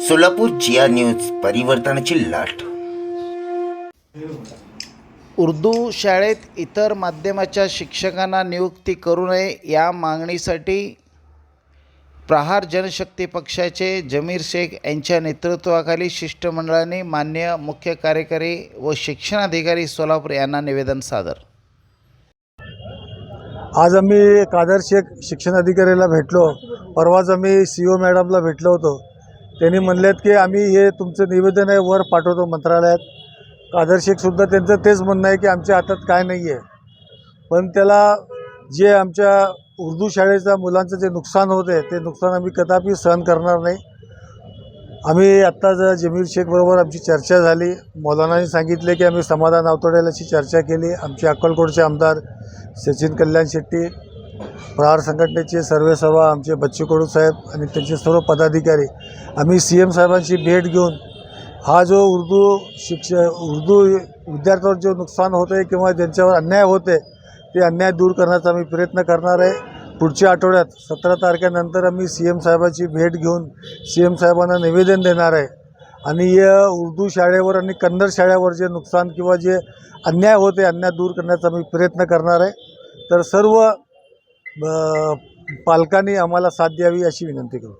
सोलापूर जिया news परिवर्तनाची लाट. उर्दू शाळेत इतर माध्यमाच्या शिक्षकांना नियुक्ती करू नये या मागणीसाठी प्रहार जनशक्ती पक्षाचे जमीर शेख यांच्या नेतृत्वाखाली शिष्टमंडळाने मान्य मुख्य कार्यकारी व शिक्षणाधिकारी सोलापूर यांना निवेदन सादर. आज आम्ही कादर शेख शिक्षण अधिकाऱ्याला भेटलो. परवाच आम्ही सी ओ मॅडमला भेटलो होतो. त्यांनी म्हणलेत की आम्ही हे तुमचं निवेदन आहे वर पाठवतो मंत्रालयात. आदर्शिकसुद्धा शेखसुद्धा त्यांचं तेच म्हणणं आहे की आमच्या हातात काय नाही आहे पण त्याला जे आमच्या उर्दू शाळेच्या मुलांचं जे नुकसान होत आहे ते नुकसान आम्ही कदापि सहन करणार नाही. आम्ही आत्ता जर जमीर शेखबरोबर आमची चर्चा झाली. मौलानाने सांगितले की आम्ही समाधान आवतड्यालाची चर्चा केली. आमचे अक्कलकोटचे आमदार सचिन कल्याण शेट्टी प्रहार संघटनेचे सर्वेसर्वा आमचे बच्चू कडू साहेब आणि त्यांचे सर्व पदाधिकारी. आम्ही सी एम साहेबांची भेट घेऊन हा जो उर्दू शिक्ष उर्दू विद्यार्थ्यांवर जो नुकसान होतं आहे किंवा ज्यांच्यावर अन्याय होते ते अन्याय दूर करण्याचा आम्ही प्रयत्न करणार आहे. पुढच्या आठवड्यात सतरा तारखेनंतर आम्ही सी एम साहेबाची भेट घेऊन सी एम साहेबांना निवेदन देणार आहे. आणि या उर्दू शाळेवर आणि कन्नड शाळेवर जे नुकसान किंवा जे अन्याय होते अन्याय दूर करण्याचा आम्ही प्रयत्न करणार आहे. तर सर्व पालकांनी आम्हाला साथ द्यावी अशी विनंती करू.